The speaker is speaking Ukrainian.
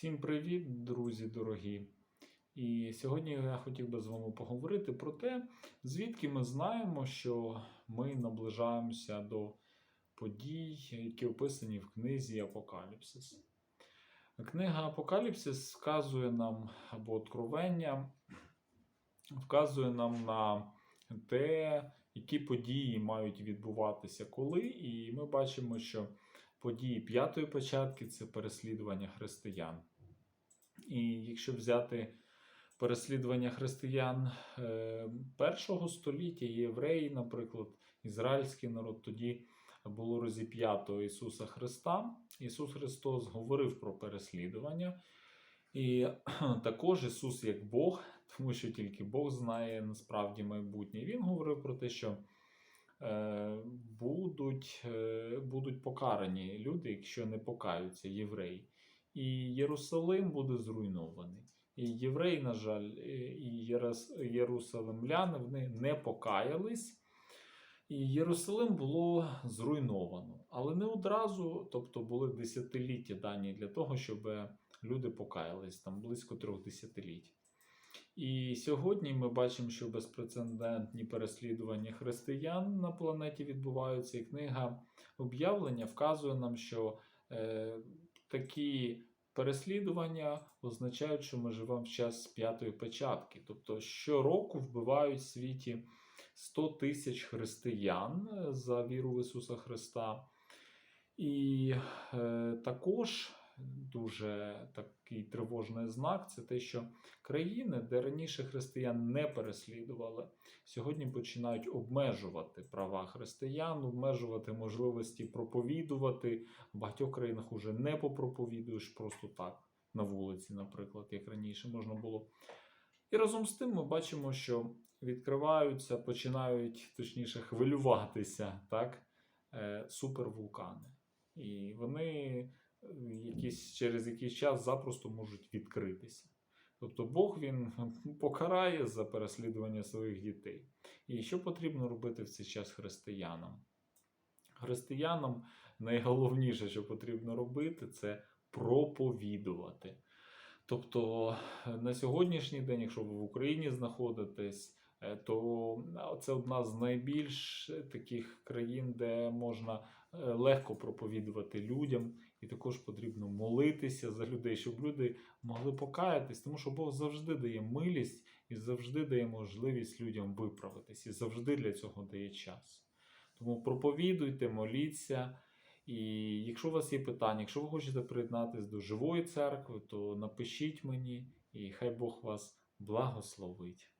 Всім привіт, друзі дорогі! І сьогодні я хотів би з вами поговорити про те, звідки ми знаємо, що ми наближаємося до подій, які описані в книзі Апокаліпсис. Книга Апокаліпсис вказує нам або откровення, вказує нам на те, які події мають відбуватися коли. І ми бачимо, що події п'ятої початки це переслідування християн. І якщо взяти переслідування християн е, першого століття, євреї, наприклад, ізраїльський народ, тоді було розіп'ято Ісуса Христа. Ісус Христос говорив про переслідування. І також Ісус як Бог, тому що тільки Бог знає насправді майбутнє. Він говорив про те, що будуть, е, будуть покарані люди, якщо не покаються, євреї. І Єрусалим буде зруйнований. І євреї, на жаль, е, і Єрус- єрусалимляни вони не покаялись. І Єрусалим було зруйновано. Але не одразу, тобто були десятиліття дані для того, щоб люди покаялись, там близько трьох десятиліть. І сьогодні ми бачимо, що безпрецедентні переслідування християн на планеті відбуваються, і книга об'явлення вказує нам, що е, такі переслідування означають, що ми живемо в час п'ятої печатки. Тобто щороку вбивають в світі 100 тисяч християн е, за віру в Ісуса Христа. І е, також дуже такий тривожний знак це те, що країни, де раніше християн не переслідували, сьогодні починають обмежувати права християн, обмежувати можливості проповідувати. В багатьох країнах уже не попроповідуєш просто так на вулиці, наприклад, як раніше можна було. І разом з тим ми бачимо, що відкриваються, починають точніше хвилюватися так, е, супервулкани. І вони якісь, через якийсь час запросто можуть відкритися. Тобто Бог він покарає за переслідування своїх дітей. І що потрібно робити в цей час християнам? Християнам найголовніше, що потрібно робити, це проповідувати. Тобто на сьогоднішній день, якщо ви в Україні знаходитесь, то це одна з найбільш таких країн, де можна е, легко проповідувати людям, і також потрібно молитися за людей, щоб люди могли покаятись, тому що Бог завжди дає милість і завжди дає можливість людям виправитись, і завжди для цього дає час. Тому проповідуйте, моліться. І якщо у вас є питання, якщо ви хочете приєднатися до живої церкви, то напишіть мені, і хай Бог вас благословить.